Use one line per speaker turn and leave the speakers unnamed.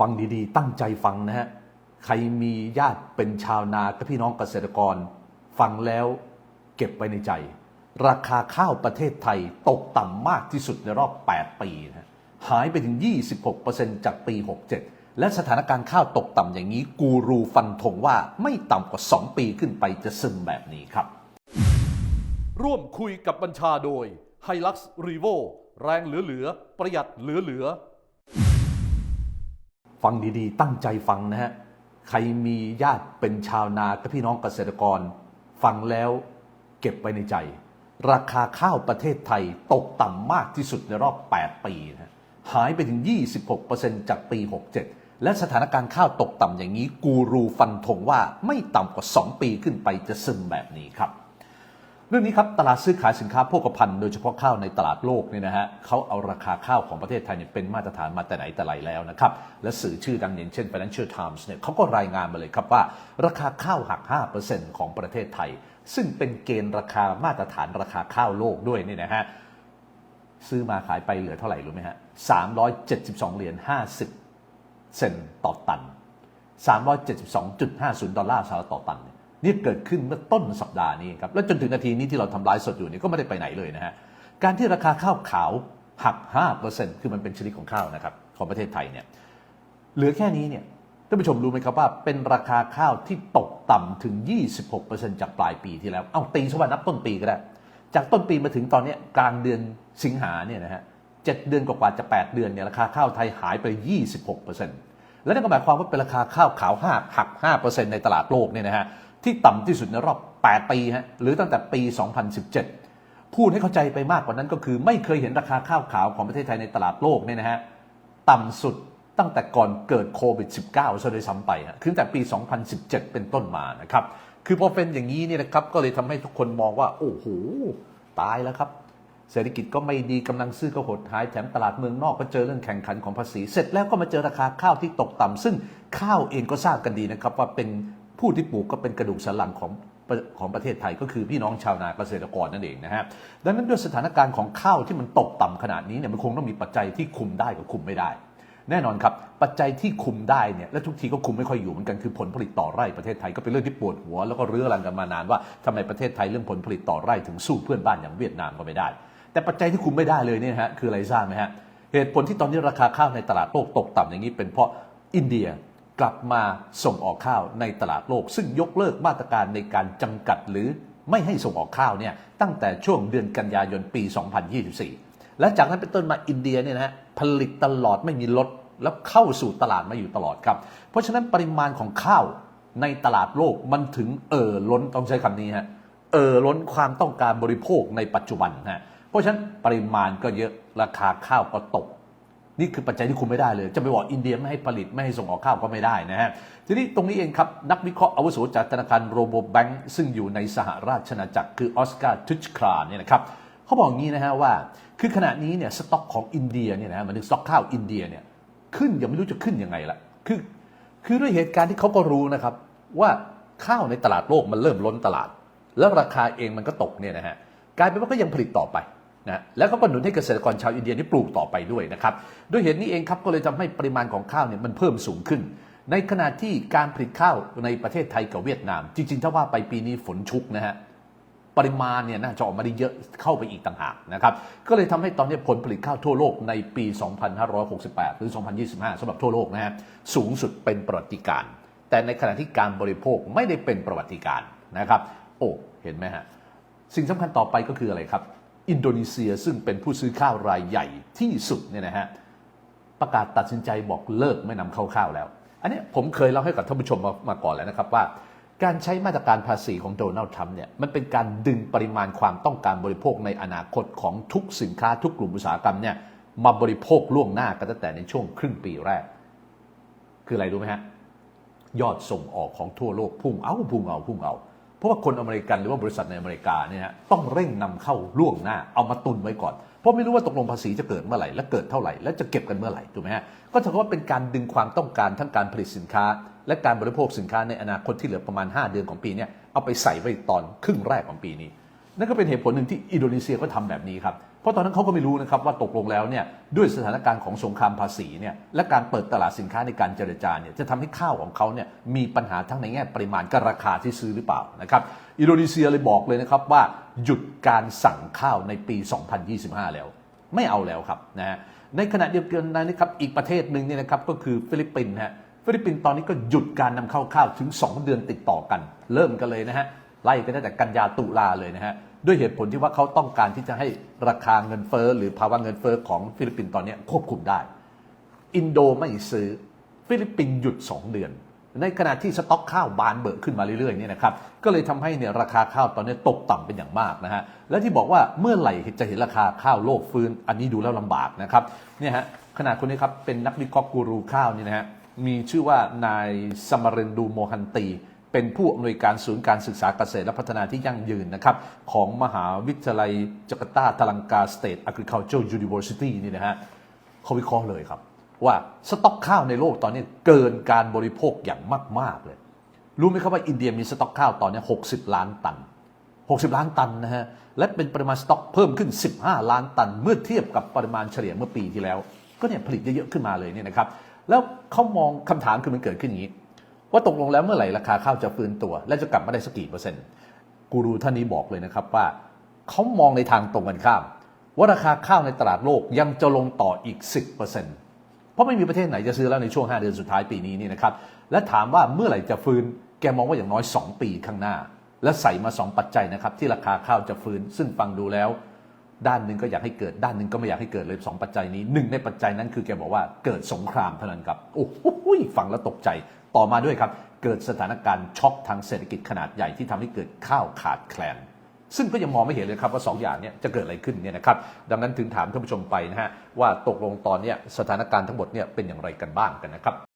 ฟังดีๆ ตั้งใจฟังนะฮะ ใครมีญาติเป็นชาวนากับพี่น้องเกษตรกร ฟังแล้วเก็บไว้ในใจ ราคาข้าวประเทศไทยตกต่ำมากที่สุดในรอบ 8 ปีนะหายไปถึง 26%จากปี 67 และสถานการณ์ข้าวตกต่ำอย่างนี้ กูรูฟันธงว่าไม่ต่ำกว่า 2 ปีขึ้นไปจะซึมแบบนี้ครับ
ร่วมคุยกับบัญชาโดย h i l u x r e v o แรงเหลือ ๆ ประหยัดเหลือ ๆ
ฟังดีๆ ตั้งใจฟังนะฮะ ใครมีญาติเป็นชาวนากับพี่น้องเกษตรกร ฟังแล้วเก็บไว้ในใจ ราคาข้าวประเทศไทยตกต่ำมากที่สุดในรอบ 8 ปีนะฮะหายไปถึง 26%จากปี 67 และสถานการณ์ข้าวตกต่ำอย่างนี้ กูรูฟันธงว่าไม่ต่ำกว่า 2 ปีขึ้นไปจะซึมแบบนี้ครับ เรื่องนี้ครับตลาดซื้อขายสินค้าโภคภัณฑ์โดยเฉพาะข้าวในตลาดโลกเนี่ยนะฮะเขาเอาราคาข้าวของประเทศไทยเนี่ยเป็นมาตรฐานมาแต่ไหนแต่ไรแล้วนะครับและสื่อชื่อดังอย่างเช่น Financial Times เนี่ยเขาก็รายงานมาเลยครับว่า ราคาข้าวหัก 5%ของประเทศไทย ซึ่งเป็นเกณฑ์ราคามาตรฐานราคาข้าวโลกด้วยเนี่ยนะฮะซื้อมาขายไปเหลือเท่าไหร่รู้ไหมฮะ372เหรียญ50 เซนต์ต่อตัน 372.50 ดอลลาร์สหรัฐต่อตันเนี่ย นี่เกิดขึ้นเมื่อต้นสัปดาห์นี้ครับและจนถึงนาทีนี้ที่เราทำลฟ์สดอยู่นี่ก็ไม่ได้ไปไหนเลยนะฮะการที่ราคาข้าวขาวหัก 5%คือมันเป็นชนิดของข้าวนะครับของประเทศไทยเนี่ยเหลือแค่นี้เนี่ยท่านผู้ชมรู้ไหมครับว่าเป็นราคาข้าวที่ตกต่ำถึง 26%จากปลายปีที่แล้ว เอาตีสวัสนับต้นปีก็ได้ จากต้นปีมาถึงตอนนี้กลางเดือนสิงหาเนี่ยนะฮะเจ็ดเดือนกว่าๆจะ 8 เดือนเนี่ยราคาข้าวไทยหายไป 26%และนั่นก็หมายความว่าเป็นราคาข้าวขาวหักหัก 5%ในตลาดโลกเนี่ยนะฮะ ที่ต่ำที่สุดในรอบ 8 ปีฮะหรือตั้งแต่ปี 2017 พูดให้เข้าใจไปมากกว่านั้นก็คือ ไม่เคยเห็นราคาข้าวขาวของประเทศไทยในตลาดโลกเนี่ยนะฮะต่ำสุดตั้งแต่ก่อนเกิดโควิด -19 ซะด้วยซ้ำไปฮะคือตั้งแต่ปี 2017 เป็นต้นมานะครับคือพอเป็นอย่างนี้เนี่ยนะครับก็เลยทำให้ทุกคนมองว่า โอ้โหตายแล้วครับเศรษฐกิจก็ไม่ดีกำลังซื้อก็หดหายแถมตลาดเมืองนอกก็เจอเรื่องแข่งขันของภาษี เสร็จแล้วก็มาเจอราคาข้าวที่ตกต่ำซึ่งข้าวเองก็ทราบกันดีนะครับว่าเป็น ผู้ที่ปลูกก็เป็นกระดูกสันหลังของของประเทศไทยก็คือพี่น้องชาวนาเกษตรกรนั่นเองนะฮะดังนั้นด้วยสถานการณ์ของข้าวที่มันตกต่ำขนาดนี้เนี่ยมันคงต้องมีปัจจัยที่คุมได้กับคุมไม่ได้ แน่นอนครับปัจจัยที่คุมได้เนี่ยและทุกทีก็คุมไม่ค่อยอยู่เหมือนกันคือผลผลิตต่อไร่ประเทศไทยก็เป็นเรื่องที่ปวดหัว แล้วก็เรื้อรังกันมานานว่าทำไมประเทศไทยเรื่องผลผลิตต่อไร่ถึงสู้เพื่อนบ้านอย่างเวียดนามก็ไม่ได้ แต่ปัจจัยที่คุมไม่ได้เลยเนี่ยฮะคืออะไรทราบไหมฮะเหตุผลที่ตอนนี้ราคาข้าวในตลาดโลกตกต่ำอย่างนี้เป็นเพราะอินเดีย กลับมาส่งออกข้าวในตลาดโลก ซึ่งยกเลิกมาตรการในการจำกัดหรือไม่ให้ส่งออกข้าวเนี่ยตั้งแต่ช่วงเดือนกันยายนปี 2024 และจากนั้นเป็นต้นมาอินเดียเนี่ยนะฮะผลิตตลอดไม่มีลดแล้วเข้าสู่ตลาดมาอยู่ตลอดครับ เพราะฉะนั้นปริมาณของข้าวในตลาดโลกมันถึงเอ่อล้นต้องใช้คำนี้ฮะเอ่อล้นความต้องการบริโภคในปัจจุบันฮะเพราะฉะนั้นปริมาณก็เยอะราคาข้าวก็ตก นี่คือปัจจัยที่คุมไม่ได้เลย จะไปบอกอินเดียไม่ให้ผลิตไม่ให้ส่งออกข้าวก็ไม่ได้นะฮะทีนี้ตรงนี้เองครับ นักวิเคราะห์อาวุโสจากธนาคารโรโบแบงก์ซึ่งอยู่ในสหราชอาณาจักรคือออสการ์ทุชคลาเนี่ยนะครับเขาบอกอย่างนี้นะฮะว่า คือขณะนี้เนี่ยสต็อกของอินเดียเนี่ยนะฮะมันถึงสต็อกข้าวอินเดียเนี่ยขึ้นยังไม่รู้จะขึ้นยังไงละคือคือด้วยเหตุการณ์ที่เขาก็รู้นะครับว่าข้าวในตลาดโลกมันเริ่มล้นตลาด แล้วราคาเองมันก็ตกเนี่ยนะฮะกลายเป็นว่าก็ยังผลิตต่อไป นะแล้วก็หนุนให้เกษตรกรชาวอินเดียนี่ปลูกต่อไปด้วยนะครับด้วยเหตุนี้เองครับก็เลยทำให้ปริมาณของข้าวเนี่ยมันเพิ่มสูงขึ้น ในขณะที่การผลิตข้าวในประเทศไทยกับเวียดนาม จริงๆถ้าว่าไปปีนี้ฝนชุกนะฮะปริมาณเนี่ยน่าจะออกมาได้เยอะเข้าไปอีกต่างหากนะครับก็เลยทำให้ตอนนี้ผลผลิตข้าวทั่วโลกในปี 2568 หรือ 2025สำหรับทั่วโลกนะฮะสูงสุดเป็นประวัติการ แต่ในขณะที่การบริโภคไม่ได้เป็นประวัติการนะครับ โอ้เห็นไหมฮะสิ่งสำคัญต่อไปก็คืออะไรครับ อินโดนีเซียซึ่งเป็นผู้ซื้อข้าวรายใหญ่ที่สุดเนี่ยนะฮะประกาศตัดสินใจบอกเลิกไม่นำเข้าข้าวแล้ว อันนี้ผมเคยเล่าให้กับท่านผู้ชมมามาก่อนแล้วนะครับว่า การใช้มาตรการภาษีของโดนัลด์ทรัมป์เนี่ยมันเป็นการดึงปริมาณความต้องการบริโภคในอนาคตของทุกสินค้าทุกกลุ่มอุตสาหกรรมเนี่ยมาบริโภคล่วงหน้ากันตั้งแต่ในช่วงครึ่งปีแรก คืออะไรรู้ไหมฮะยอดส่งออกของทั่วโลกพุ่งเอาพุ่งเอาพุ่งเอา เพราะว่าคนอเมริกันหรือว่าบริษัทในอเมริกาเนี่ยต้องเร่งนำเข้าล่วงหน้าเอามาตุนไว้ก่อน เพราะไม่รู้ว่าตกลงภาษีจะเกิดเมื่อไหร่และเกิดเท่าไหร่และจะเก็บกันเมื่อไหร่ถูกไหมฮะก็ถือว่าเป็นการดึงความต้องการทั้งการผลิตสินค้า และการบริโภคสินค้าในอนาคตที่เหลือประมาณ 5 เดือนของปีเนี้เอาไปใส่ไว้ตอนครึ่งแรกของปีนี้ นั่นก็เป็นเหตุผลหนึ่งที่อินโดนีเซียก็ทำแบบนี้ครับ เพราะตอนนั้นเขาก็ไม่รู้นะครับว่าตกลงแล้วเนี่ยด้วยสถานการณ์ของสงครามภาษีเนี่ยและการเปิดตลาดสินค้าในการเจรจาเนี่ยจะทำให้ข้าวของเขาเนี่ยมีปัญหาทั้งในแง่ปริมาณกับราคาที่ซื้อหรือเปล่านะครับอินโดนีเซียเลยบอกเลยนะครับว่าหยุดการสั่งข้าวในปี 2025 แล้ว ไม่เอาแล้วครับนะฮะในขณะเดียวกันนะครับอีกประเทศหนึ่งเนี่ยนะครับก็คือฟิลิปปินส์ฮะฟิลิปปินส์ตอนนี้ก็หยุดการนำเข้าข้าวถึง 2 เดือนติดต่อกัน เริ่มกันเลยนะฮะไล่กันตั้งแต่กันยาตุลาเลยนะฮะ ด้วยเหตุผลที่ว่าเขาต้องการที่จะให้ราคาเงินเฟ้อหรือภาวะเงินเฟ้อของฟิลิปปินส์ตอนนี้ควบคุมได้ อินโดไม่ซื้อฟิลิปปินส์หยุด 2 เดือน ในขณะที่สต็อกข้าวบานเบิกขึ้นมาเรื่อยๆเนี่ยนะครับก็เลยทำให้เนี่ยราคาข้าวตอนนี้ตกต่ำเป็นอย่างมากนะฮะและที่บอกว่าเมื่อไหร่จะเห็นราคาข้าวโลกฟื้น อันนี้ดูแล้วลำบากนะครับเนี่ยฮะขนาดคนนี้ครับเป็นนักวิเคราะห์กูรูข้าวนี่นะฮะมีชื่อว่านายสมารินดูโมฮันตี เป็นผู้อำนวยการศูนย์การศึกษาเกษตรและพัฒนาที่ยั่งยืนนะครับของมหาวิทยาลัยจาการ์ตาตลังกา State Agricultural University นี่นะฮะเขาวิเคราะห์เลยครับ ว่าสต็อกข้าวในโลกตอนนี้เกินการบริโภคอย่างมาก ๆ เลย รู้ไหมครับว่าอินเดียมีสต็อกข้าวตอนนี้ 60 ล้านตัน 60 ล้านตันนะฮะและเป็นปริมาณสต็อกเพิ่มขึ้น 15 ล้านตัน เมื่อเทียบกับปริมาณเฉลี่ยเมื่อปีที่แล้ว ก็เนี่ยผลิตเยอะๆขึ้นมาเลยเนี่ยนะครับแล้วเขามองคำถามคือมันเกิดขึ้นอย่างนี้ ว่าตกลงแล้วเมื่อไหร่ราคาข้าวจะฟื้นตัว และจะกลับมาได้สักกี่เปอร์เซ็นต์กูรูท่านนี้บอกเลยนะครับว่าเขามองในทางตรงกันข้าม ว่าราคาข้าวในตลาดโลกยังจะลงต่ออีก 10%เพราะไม่มีประเทศไหนจะซื้อแล้วในช่วง 5 เดือนสุดท้ายปีนี้นี่นะครับและถามว่าเมื่อไหร่จะฟื้นแกมองว่าอย่างน้อย 2 ปีข้างหน้า และใส่มา 2 ปัจจัยนะครับที่ราคาข้าวจะฟื้น ซึ่งฟังดูแล้ว ด้านหนึ่งก็อยากให้เกิดด้านหนึ่งก็ไม่อยากให้เกิดเลยสองปัจจัยนี้หนึ่งในปัจจัยนั้นคือแกบอกว่าเกิดสงครามเท่านั้นครับโอ้โหฟังแล้วตกใจต่อมาด้วยครับเกิดสถานการณ์ช็อกทางเศรษฐกิจขนาดใหญ่ที่ทำให้เกิดข้าวขาดแคลน ซึ่งก็ยังมองไม่เห็นเลยครับว่า 2 อย่างนี้จะเกิดอะไรขึ้นเนี่ยนะครับดังนั้นถึงถามท่านผู้ชมไปนะฮะว่าตกลงตอนนี้สถานการณ์ทั้งหมดเนี่ยเป็นอย่างไรกันบ้างกันนะครับ